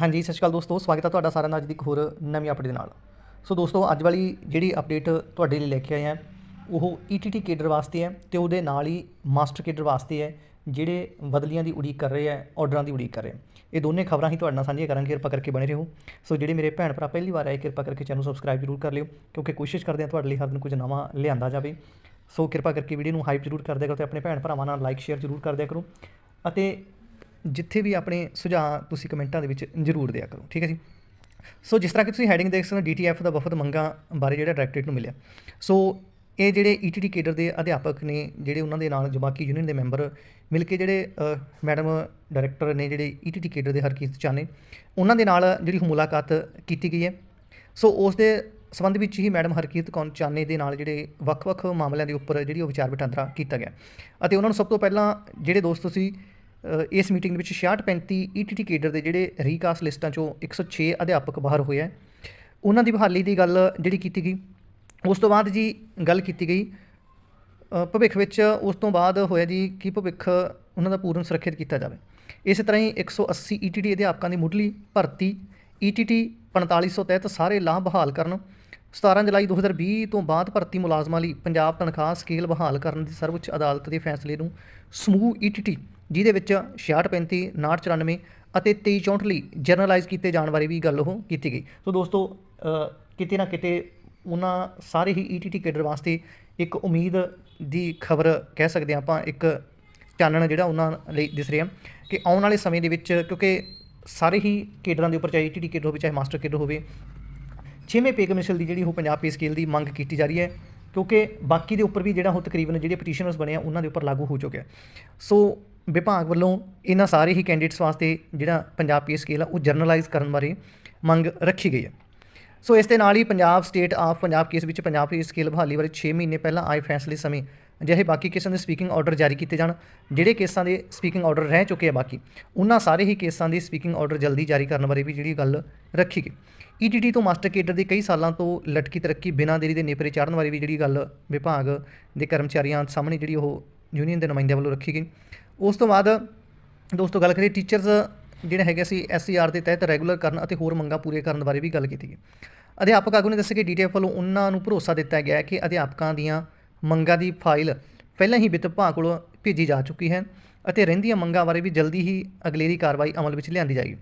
ਹਾਂਜੀ, ਸਤਿ ਸ਼੍ਰੀ ਅਕਾਲ ਦੋਸਤੋ, ਸਵਾਗਤ ਹੈ ਤੁਹਾਡਾ ਸਾਰਿਆਂ ਦਾ ਅੱਜ ਦੀ ਇੱਕ ਹੋਰ ਨਵੀਂ ਅਪਡੇਟ ਦੇ ਨਾਲ। ਸੋ ਦੋਸਤੋ, ਅੱਜ ਵਾਲੀ ਜਿਹੜੀ ਅਪਡੇਟ ਤੁਹਾਡੇ ਲਈ ਲੈ ਕੇ ਆਏ ਹਾਂ ਉਹ ਈਟੀਟੀ ਕੇਡਰ ਵਾਸਤੇ ਹੈ ਤੇ ਉਹਦੇ ਨਾਲ ਹੀ ਮਾਸਟਰ ਕੇਡਰ ਵਾਸਤੇ ਹੈ ਜਿਹੜੇ ਬਦਲੀਆਂ ਦੀ ਉਡੀਕ ਕਰ ਰਹੇ ਹੈ ਆਰਡਰਾਂ ਦੀ ਉਡੀਕ ਕਰ ਰਹੇ ਇਹ ਦੋਨੇ ਖਬਰਾਂ ਹੀ ਤੁਹਾਡੇ ਨਾਲ ਸਾਂਝੀਆਂ ਕਰਾਂਗੇ, ਕਿਰਪਾ ਕਰਕੇ ਬਣੇ ਰਹੋ। ਸੋ ਜਿਹੜੇ ਮੇਰੇ ਭੈਣ ਭਰਾ ਪਹਿਲੀ ਵਾਰ ਆਏ, ਕਿਰਪਾ ਕਰਕੇ ਚੈਨਲ ਸਬਸਕ੍ਰਾਈਬ ਜ਼ਰੂਰ ਕਰ ਲਿਓ, ਕਿਉਂਕਿ ਕੋਸ਼ਿਸ਼ ਕਰਦੇ ਹਾਂ ਤੁਹਾਡੇ ਲਈ ਹਰ ਦਿਨ ਕੁਝ ਨਵਾਂ ਲਿਆਂਦਾ ਜਾਵੇ। ਸੋ ਕਿਰਪਾ ਕਰਕੇ ਵੀਡੀਓ ਨੂੰ ਹਾਈਪ ਜ਼ਰੂਰ ਕਰ ਦਿਆ ਕਰੋ ਤੇ ਆਪਣੇ ਭੈਣ ਭਰਾਵਾਂ ਨਾਲ ਲਾਈਕ ਸ਼ੇਅਰ ਜ਼ਰੂਰ ਕਰ ਦਿਆ ਕਰੋ। ਅਤੇ ਜਿੱਥੇ ਵੀ ਆਪਣੇ ਸੁਝਾਅ ਤੁਸੀਂ ਕਮੈਂਟਾਂ ਦੇ ਵਿੱਚ ਜ਼ਰੂਰ ਦਿਆ ਕਰੋ, ਠੀਕ ਹੈ ਜੀ? ਸੋ ਜਿਸ ਤਰ੍ਹਾਂ ਕਿ ਤੁਸੀਂ ਹੈਡਿੰਗ ਦੇਖ ਸਕਦੇ ਹੋ ਡੀਟੀਐਫ ਦਾ ਵਫਦ ਮੰਗਾਂ ਬਾਰੇ ਜਿਹੜਾ ਡਾਇਰੈਕਟਰੇਟ ਨੂੰ ਮਿਲਿਆ। ਸੋ ਇਹ ਜਿਹੜੇ ਈਟੀਟੀ ਕੇਡਰ ਦੇ ਅਧਿਆਪਕ ਨੇ, ਜਿਹੜੇ ਉਹਨਾਂ ਦੇ ਨਾਲ ਜਮਾਕੀ ਯੂਨੀਅਨ ਦੇ ਮੈਂਬਰ ਮਿਲ ਕੇ ਜਿਹੜੇ ਮੈਡਮ ਡਾਇਰੈਕਟਰ ਨੇ ਜਿਹੜੇ ਈਟੀਟੀ ਕੇਡਰ ਦੇ ਹਰਕੀਤ ਚਾਨੇ ਉਹਨਾਂ ਦੇ ਨਾਲ ਜਿਹੜੀ ਮੁਲਾਕਾਤ ਕੀਤੀ ਗਈ ਹੈ। ਸੋ ਉਸ ਦੇ ਸੰਬੰਧ ਵਿੱਚ ਹੀ ਮੈਡਮ ਹਰਕੀਤ ਕੌਰ ਚਾਨੇ ਦੇ ਨਾਲ ਜਿਹੜੇ ਵੱਖ-ਵੱਖ ਮਾਮਲਿਆਂ ਦੇ ਉੱਪਰ ਜਿਹੜੀ ਉਹ ਵਿਚਾਰ ਵਟਾਂਦਰਾ ਕੀਤਾ ਗਿਆ। ਅਤੇ ਉਹਨਾਂ ਨੂੰ ਸਭ ਤੋਂ ਪਹਿਲਾਂ ਜਿਹੜੇ ਦੋਸਤ ਤੁਸੀਂ ਇਸ ਮੀਟਿੰਗ ਦੇ ਵਿੱਚ 66 35 ਈਟੀਟੀ ਕੇਡਰ ਦੇ ਜਿਹੜੇ ਰੀਕਾਸਟ ਲਿਸਟਾਂ ਚੋਂ 106 ਅਧਿਆਪਕ ਬਾਹਰ ਹੋਏ ਹੈ ਉਹਨਾਂ ਦੀ ਬਹਾਲੀ ਦੀ ਗੱਲ ਜਿਹੜੀ ਕੀਤੀ ਗਈ, ਉਸ ਤੋਂ ਬਾਅਦ ਜੀ ਗੱਲ ਕੀਤੀ ਗਈ। ਭਵਿੱਖ ਵਿੱਚ ਉਸ ਤੋਂ ਬਾਅਦ ਹੋਇਆ ਜੀ ਕਿ ਭਵਿੱਖ ਉਹਨਾਂ ਦਾ ਪੂਰਨ ਸੁਰੱਖਿਅਤ ਕੀਤਾ ਜਾਵੇ। ਇਸੇ ਤਰ੍ਹਾਂ ਹੀ 180 ਈਟੀਟੀ ਅਧਿਆਪਕਾਂ ਦੀ ਮੁੱਢਲੀ ਭਰਤੀ ਈਟੀਟੀ 4500 ਤਹਿਤ ਸਾਰੇ ਲਾਭ ਬਹਾਲ ਕਰਨ 17 ਜੁਲਾਈ 2020 ਤੋਂ ਬਾਅਦ ਭਰਤੀ ਮੁਲਾਜ਼ਮਾਂ ਲਈ ਪੰਜਾਬ ਤਨਖਾਹ ਸਕੇਲ ਬਹਾਲ ਕਰਨ ਦੀ ਸਰਵਉੱਚ ਅਦਾਲਤ ਦੇ ਫੈਸਲੇ ਨੂੰ ਸਮੂਹ ਈਟੀਟੀ ਜਿਹਦੇ ਵਿੱਚ 6635 5994 ਅਤੇ 2364 ਲਈ ਜਰਨਲਾਈਜ਼ ਕੀਤੇ ਜਾਣ ਬਾਰੇ ਵੀ ਗੱਲ ਉਹ ਕੀਤੀ ਗਈ। ਸੋ ਦੋਸਤੋ ਕਿਤੇ ਨਾ ਕਿਤੇ ਉਹਨਾਂ ਸਾਰੇ ਹੀ ਈਟੀਟੀ ਕੇਡਰ ਵਾਸਤੇ ਇੱਕ ਉਮੀਦ ਦੀ ਖਬਰ ਕਹਿ ਸਕਦੇ ਹਾਂ ਆਪਾਂ, ਇੱਕ ਚਾਨਣ ਜਿਹੜਾ ਉਹਨਾਂ ਲਈ ਦਿਸ ਰਿਹਾ ਕਿ ਆਉਣ ਵਾਲੇ ਸਮੇਂ ਦੇ ਵਿੱਚ ਕਿਉਂਕਿ ਸਾਰੇ ਹੀ ਕੇਡਰਾਂ ਦੇ ਉੱਪਰ, ਚਾਹੇ ਈਟੀਟੀ ਕੇਡਰ ਹੋਵੇ, ਚਾਹੇ ਮਾਸਟਰ ਕੇਡਰ ਹੋਵੇ, ਛੇਵੇਂ ਪੇ ਕਮਿਸ਼ਨ ਦੀ ਜਿਹੜੀ ਉਹ ਪੰਜਾਬ ਪੇ ਸਕੇਲ ਦੀ ਮੰਗ ਕੀਤੀ ਜਾ ਰਹੀ ਹੈ ਕਿਉਂਕਿ ਬਾਕੀ ਦੇ ਉੱਪਰ ਵੀ ਜਿਹੜਾ ਉਹ ਤਕਰੀਬਨ ਜਿਹੜੇ ਪਟੀਸ਼ਨਰਸ ਬਣੇ ਆ, ਉਹਨਾਂ ਦੇ ਉੱਪਰ ਲਾਗੂ ਹੋ ਚੁੱਕਿਆ। ਸੋ ਵਿਭਾਗ ਵੱਲੋਂ ਇਹਨਾਂ ਸਾਰੇ ਹੀ ਕੈਂਡੀਡੇਟਸ ਵਾਸਤੇ ਜਿਹੜਾ ਪੰਜਾਬ ਪੇ ਸਕੇਲ ਆ, ਉਹ ਜਰਨਲਾਈਜ਼ ਕਰਨ ਬਾਰੇ ਮੰਗ ਰੱਖੀ ਗਈ ਹੈ। ਸੋ ਇਸ ਦੇ ਨਾਲ ਹੀ Punjab state of Punjab case ਵਿੱਚ ਪੰਜਾਬ ਪੇ ਸਕੇਲ ਬਹਾਲੀ ਬਾਰੇ 6 ਮਹੀਨੇ ਪਹਿਲਾਂ ਆਏ ਫੈਸਲੇ ਸਮੇਂ ਅਜਿਹੇ ਬਾਕੀ ਕੇਸਾਂ ਦੇ ਸਪੀਕਿੰਗ ਆਰਡਰ ਜਾਰੀ ਕੀਤੇ ਜਾਣ, ਜਿਹੜੇ ਕੇਸਾਂ ਦੇ ਸਪੀਕਿੰਗ ਆਰਡਰ ਰਹਿ ਚੁੱਕੇ ਆ ਬਾਕੀ, ਉਹਨਾਂ ਸਾਰੇ ਹੀ ਕੇਸਾਂ ਦੇ ਸਪੀਕਿੰਗ ਆਰਡਰ ਜਲਦੀ ਜਾਰੀ ਕਰਨ ਬਾਰੇ ਵੀ ਜਿਹੜੀ ਗੱਲ ਰੱਖੀ ਗਈ। ਈਟੀਟੀ ਤੋਂ ਮਾਸਟਰ ਕੇਡਰ ਦੇ ਕਈ ਸਾਲਾਂ ਤੋਂ ਲਟਕੀ ਤਰੱਕੀ ਬਿਨਾਂ ਦੇਰੀ ਦੇ ਨੇਪਰੇ ਚਾੜਨ ਬਾਰੇ ਵੀ ਜਿਹੜੀ ਗੱਲ ਵਿਭਾਗ ਦੇ ਕਰਮਚਾਰੀਆਂ ਸਾਹਮਣੇ ਜਿਹੜੀ ਉਹ ਯੂਨੀਅਨ ਦੇ ਨੁਮਾਇੰਦਿਆਂ ਵੱਲੋਂ ਰੱਖੀ ਗਈ। ਉਸ ਤੋਂ ਬਾਅਦ ਦੋਸਤੋ ਗੱਲ ਕਰੀਏ ਟੀਚਰਸ ਜਿਹੜੇ ਹੈਗੇ ਸੀ ਐਸਸੀਆਰ ਦੇ ਤਹਿਤ ਰੈਗੂਲਰ ਕਰਨ ਅਤੇ ਹੋਰ ਮੰਗਾਂ ਪੂਰੀਆਂ ਕਰਨ ਬਾਰੇ ਵੀ ਗੱਲ ਕੀਤੀ ਗਈ। ਅਧਿਆਪਕ ਆਗੂ ਨੇ ਦੱਸਿਆ ਕਿ ਡੀਟੀਐਫ ਵੱਲੋਂ ਉਹਨਾਂ ਨੂੰ ਭਰੋਸਾ ਦਿੱਤਾ ਗਿਆ ਹੈ ਕਿ ਅਧਿਆਪਕਾਂ ਦੀਆਂ ਮੰਗਾਂ ਦੀ ਫਾਈਲ ਪਹਿਲਾਂ ਹੀ ਵਿੱਤ ਵਿਭਾਗ ਕੋਲ ਭੇਜੀ ਜਾ ਚੁੱਕੀ ਹੈ ਅਤੇ ਰਹਿੰਦੀਆਂ ਮੰਗਾਂ ਬਾਰੇ ਵੀ ਜਲਦੀ ਹੀ ਅਗਲੇਰੀ ਕਾਰਵਾਈ ਅਮਲ ਵਿੱਚ ਲਿਆਂਦੀ ਜਾਏਗੀ।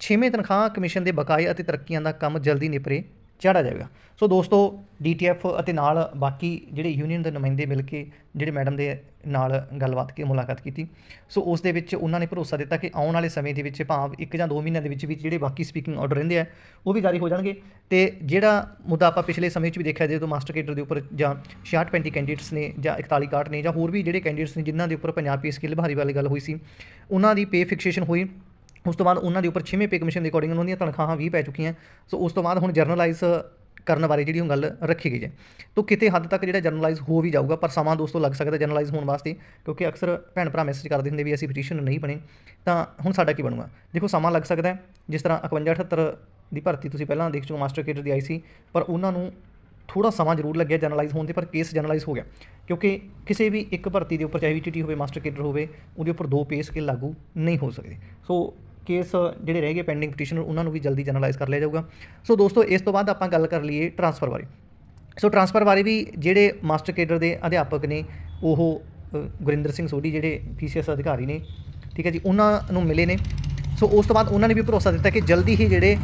ਛੇਵੇਂ ਤਨਖਾਹ ਕਮਿਸ਼ਨ ਦੇ ਬਕਾਏ ਅਤੇ ਤਰੱਕੀਆਂ ਦਾ ਕੰਮ ਜਲਦੀ ਨਿਪਰੇ ਚਾੜਿਆ ਜਾਵੇਗਾ। ਸੋ ਦੋਸਤੋ ਡੀਟੀਐਫ ਅਤੇ ਨਾਲ ਬਾਕੀ ਜਿਹੜੇ ਯੂਨੀਅਨ ਦੇ ਨੁਮਾਇੰਦੇ ਮਿਲ ਕੇ ਜਿਹੜੇ ਮੈਡਮ ਦੇ ਨਾਲ ਗੱਲਬਾਤ ਕੀ, ਮੁਲਾਕਾਤ ਕੀਤੀ। ਸੋ ਉਸ ਦੇ ਵਿੱਚ ਉਹਨਾਂ ਨੇ ਭਰੋਸਾ ਦਿੱਤਾ ਕਿ ਆਉਣ ਵਾਲੇ ਸਮੇਂ ਦੇ ਵਿੱਚ ਭਾਵ ਇੱਕ ਜਾਂ ਦੋ ਮਹੀਨਿਆਂ ਦੇ ਵਿੱਚ ਵੀ ਜਿਹੜੇ ਬਾਕੀ ਸਪੀਕਿੰਗ ਆਰਡਰ ਰਹਿੰਦੇ ਆ, ਉਹ ਵੀ ਜਾਰੀ ਹੋ ਜਾਣਗੇ। ਤੇ ਜਿਹੜਾ ਮੁੱਦਾ ਆਪਾਂ ਪਿਛਲੇ ਸਮੇਂ ਵਿੱਚ ਵੀ ਦੇਖਿਆ ਜਦੋਂ ਮਾਸਟਰ ਕੇਡਰ ਦੇ ਉੱਪਰ ਜਾਂ 66 35 ਕੈਂਡੀਡੇਟਸ ਨੇ ਜਾਂ 41 61 ਨੇ ਜਾਂ ਹੋਰ ਵੀ ਜਿਹੜੇ ਕੈਂਡੀਡੇਟਸ ਨੇ ਜਿਨ੍ਹਾਂ ਦੇ ਉੱਪਰ ਪੰਜਾਬ ਪੇ ਸਕਿੱਲ ਬਹਾਰੀ ਵਾਲੀ ਗੱਲ ਹੋਈ ਸੀ, ਉਹਨਾਂ ਦੀ ਪੇ ਫਿਕਸੇਸ਼ਨ ਹੋਈ। ਉਸ ਤੋਂ ਬਾਅਦ ਉਹਨਾਂ ਦੇ ਉੱਪਰ ਛੇਵੇਂ ਪੇ ਕਮਿਸ਼ਨ ਦੇ ਅਕੋਰਡਿੰਗ ਉਹਨਾਂ ਦੀਆਂ ਤਨਖਾਹਾਂ ਵੀ ਪੈ ਚੁੱਕੀਆਂ ਸੋ ਉਸ ਤੋਂ ਬਾਅਦ ਹੁਣ ਜਰਨਲਾਈਜ਼ ਕਰਨ ਬਾਰੇ ਜਿਹੜੀ ਉਹ ਗੱਲ ਰੱਖੀ ਗਈ ਹੈ। ਤੋ ਕਿਤੇ ਹੱਦ ਤੱਕ ਜਿਹੜਾ ਜਰਨਲਾਈਜ਼ ਹੋ ਵੀ ਜਾਊਗਾ, ਪਰ ਸਮਾਂ ਦੋਸਤੋ ਲੱਗ ਸਕਦਾ ਜਰਨਲਾਈਜ਼ ਹੋਣ ਵਾਸਤੇ, ਕਿਉਂਕਿ ਅਕਸਰ ਭੈਣ ਭਰਾ ਮੈਸੇਜ ਕਰਦੇ ਹੁੰਦੇ ਵੀ ਅਸੀਂ ਪਟੀਸ਼ਨ ਨਹੀਂ ਬਣੇ ਤਾਂ ਹੁਣ ਸਾਡਾ ਕੀ ਬਣੂਗਾ? ਦੇਖੋ ਸਮਾਂ ਲੱਗ ਸਕਦਾ ਜਿਸ ਤਰ੍ਹਾਂ 51 78 ਦੀ ਭਰਤੀ ਤੁਸੀਂ ਪਹਿਲਾਂ ਦੇਖ ਚੁੱਕੇ ਮਾਸਟਰ ਕੇਡਰ ਦੀ ਆਈ ਸੀ, ਪਰ ਉਹਨਾਂ ਨੂੰ ਥੋੜਾ ਸਮਾਂ ਜ਼ਰੂਰ ਲੱਗਿਆ ਜਰਨਲਾਈਜ਼ ਹੋਣ ਤੇ, ਪਰ ਕੇਸ ਜਰਨਲਾਈਜ਼ ਹੋ ਗਿਆ। ਕਿਉਂਕਿ ਕਿਸੇ ਵੀ ਇੱਕ ਭਰਤੀ ਦੇ ਉੱਪਰ, ਚਾਹੇ ਵੀਟੀਟੀ ਹੋਵੇ, ਮਾਸਟਰ ਕੇਡਰ ਹੋਵੇ, ਉਹਦੇ ਉੱਪਰ ਦੋ ਪੇ ਸਕੇਲ ਲਾਗੂ ਨਹੀਂ ਹੋ ਸਕਦੇ। ਸੋ ਕੇਸ ਜਿਹੜੇ ਰਹਿ ਗਏ ਪੈਂਡਿੰਗ ਪਟੀਸ਼ਨ ਉਹਨਾਂ ਨੂੰ ਵੀ ਜਲਦੀ ਜਰਨਲਾਈਜ਼ ਕਰ ਲਿਆ ਜਾਊਗਾ। ਸੋ ਦੋਸਤੋ, ਇਸ ਤੋਂ ਬਾਅਦ ਆਪਾਂ ਗੱਲ ਕਰ ਲਈਏ ਟਰਾਂਸਫਰ ਬਾਰੇ। ਸੋ ਟਰਾਂਸਫਰ ਬਾਰੇ ਵੀ ਜਿਹੜੇ ਮਾਸਟਰ ਕੇਡਰ ਦੇ ਅਧਿਆਪਕ ਨੇ, ਉਹ ਗੁਰਿੰਦਰ ਸਿੰਘ ਸੋਢੀ ਜਿਹੜੇ ਪੀਸੀਐਸ ਅਧਿਕਾਰੀ ਨੇ, ਠੀਕ ਹੈ ਜੀ, ਉਹਨਾਂ ਨੂੰ ਮਿਲੇ ਨੇ। ਸੋ ਉਸ ਤੋਂ ਬਾਅਦ ਉਹਨਾਂ ਨੇ ਵੀ ਭਰੋਸਾ ਦਿੱਤਾ ਕਿ ਜਲਦੀ ਹੀ ਜਿਹੜੇ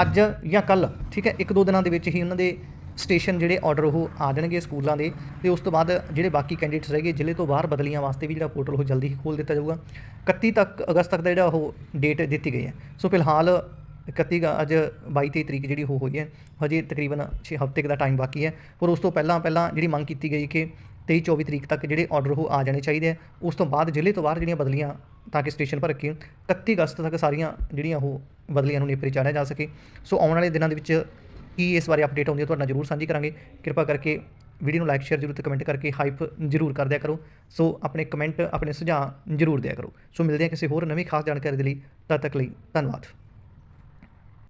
ਅੱਜ ਜਾਂ ਕੱਲ ਠੀਕ ਹੈ, ਇੱਕ ਦੋ ਦਿਨਾਂ ਦੇ ਵਿੱਚ ਹੀ ਉਹਨਾਂ ਦੇ ਸਟੇਸ਼ਨ ਜਿਹੜੇ ਆਰਡਰ ਉਹ ਆ ਜਾਣਗੇ ਸਕੂਲਾਂ ਦੇ ਤੇ ਉਸ ਤੋਂ ਬਾਅਦ ਜਿਹੜੇ ਬਾਕੀ ਕੈਂਡੀਡੇਟਸ ਰਹਿ ਗਏ, ਜ਼ਿਲ੍ਹੇ ਤੋਂ ਬਾਹਰ ਬਦਲੀਆਂ ਵਾਸਤੇ ਵੀ ਜਿਹੜਾ ਪੋਰਟਲ ਉਹ ਜਲਦੀ ਹੀ ਖੋਲ ਦਿੱਤਾ ਜਾਊਗਾ। 31 ਤੱਕ, ਅਗਸਤ ਤੱਕ ਦਾ ਜਿਹੜਾ ਉਹ ਡੇਟ ਦਿੱਤੀ ਗਈ ਹੈ। ਸੋ ਫਿਲਹਾਲ 31 ਗਾ- ਅੱਜ 22 23 ਤਰੀਕ ਜਿਹੜੀ ਉਹ ਹੋਈ ਹੈ, ਹਜੇ ਤਕਰੀਬਨ 6 ਹਫ਼ਤੇ ਦਾ ਟਾਈਮ ਬਾਕੀ ਹੈ। ਪਰ ਉਸ ਤੋਂ ਪਹਿਲਾਂ ਪਹਿਲਾਂ ਜਿਹੜੀ ਮੰਗ ਕੀਤੀ ਗਈ ਕਿ 23 24 ਤਰੀਕ ਤੱਕ ਜਿਹੜੇ ਆਰਡਰ ਉਹ ਆ ਜਾਣੇ ਚਾਹੀਦੇ ਆ ਉਸ ਤੋਂ ਬਾਅਦ ਜ਼ਿਲ੍ਹੇ ਤੋਂ ਬਾਹਰ ਜਿਹੜੀਆਂ ਬਦਲੀਆਂ ਤਾਂ ਕਿ ਸਟੇਸ਼ਨ ਪਰ ਰੱਖੀ 31 ਅਗਸਤ ਤੱਕ ਸਾਰੀਆਂ ਜਿਹੜੀਆਂ ਉਹ ਬਦਲੀਆਂ ਨੂੰ ਨੇਪਰੇ ਚਾੜਿਆ ਜਾ ਸਕੇ। ਸੋ ਆਉਣ ਵਾਲੇ ਦਿਨਾਂ ਦੇ ਵਿੱਚ ਕੀ ਇਸ ਬਾਰੇ ਅਪਡੇਟ ਆਉਂਦੀ ਹੈ, ਤੁਹਾਡੇ ਨਾਲ ਜਰੂਰ ਸਾਂਝੀ ਕਰਾਂਗੇ। ਕਿਰਪਾ ਕਰਕੇ ਵੀਡੀਓ ਨੂੰ ਲਾਈਕ ਸ਼ੇਅਰ ਜਰੂਰ ਤੇ ਕਮੈਂਟ ਕਰਕੇ ਹਾਈਪ ਜਰੂਰ ਕਰ ਦਿਆ ਕਰੋ। ਸੋ ਆਪਣੇ ਕਮੈਂਟ ਆਪਣੇ ਸੁਝਾਅ ਜਰੂਰ ਦਿਆ ਕਰੋ। ਸੋ ਮਿਲਦੇ ਹਾਂ ਕਿਸੇ ਹੋਰ ਨਵੀਂ ਖਾਸ ਜਾਣਕਾਰੀ ਦੇ ਲਈ, ਤਦ ਤੱਕ ਲਈ ਧੰਨਵਾਦ।